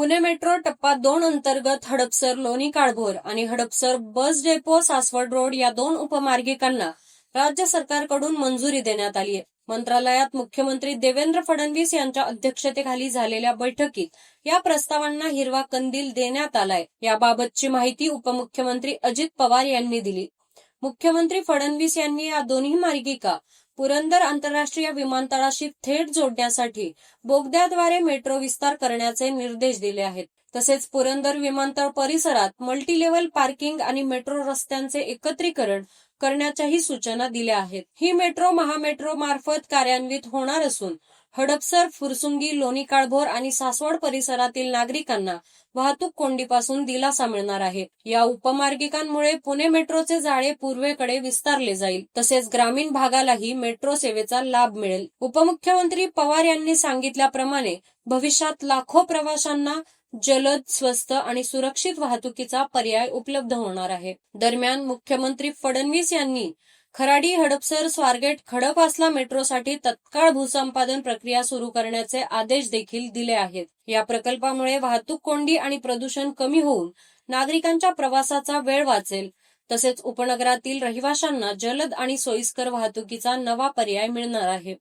Pune metro टप्पा दोन अंतर्गत हडपसर लोणी काळभोर आणि Hadapsar bus depot Saswad road या दोन उपमार्गिकांना राज्य सरकारकडून मंजुरी देण्यात आली आहे. मंत्रालयात मुख्यमंत्री देवेंद्र फडणवीस यांच्या अध्यक्षतेखाली झालेल्या बैठकीत या प्रस्तावांना हिरवा कंदील देण्यात आलाय. याबाबतची माहिती उपमुख्यमंत्री अजित पवार यांनी दिली. मुख्यमंत्री फडणवीस यांनी या दोन्ही मार्गिका पुरंदर आंतरराष्ट्रीय विमानतळाशी थेट जोडण्यासाठी बोगद्याद्वारे मेट्रो विस्तार करण्याचे निर्देश दिले आहेत. तसेच पुरंदर विमानतळ परिसरात मल्टीलेव्हल पार्किंग आणि मेट्रो रस्त्यांचे एकत्रीकरण करण्याच्याही सूचना दिल्या आहेत. ही मेट्रो महामेट्रो मार्फत कार्यान्वित होणार असून हडपसर फुरसुंगी लोणी काळभोर आणि सासवड परिसरातील नागरिकांना वाहतूक कोंडीपासून दिलासा मिळणार आहे. या उपमार्गिकांमुळे पुणे मेट्रोचे जाळे पूर्वेकडे विस्तारले जाईल. तसेच ग्रामीण भागालाही मेट्रो सेवेचा लाभ मिळेल. उपमुख्यमंत्री पवार यांनी सांगितल्याप्रमाणे भविष्यात लाखो प्रवाशांना जलद स्वस्त आणि सुरक्षित वाहतुकीचा पर्याय उपलब्ध होणार आहे. दरम्यान मुख्यमंत्री फडणवीस यांनी खराडी हडपसर स्वारगेट खडकवासला मेट्रोसाठी तत्काळ भूसंपादन प्रक्रिया सुरू करण्याचे आदेश देखील दिले आहेत. या प्रकल्पामुळे वाहतूक कोंडी आणि प्रदूषण कमी होऊन नागरिकांच्या प्रवासाचा वेळ वाचेल. तसेच उपनगरातील रहिवाशांना जलद आणि सोयीस्कर वाहतुकीचा नवा पर्याय मिळणार आहे.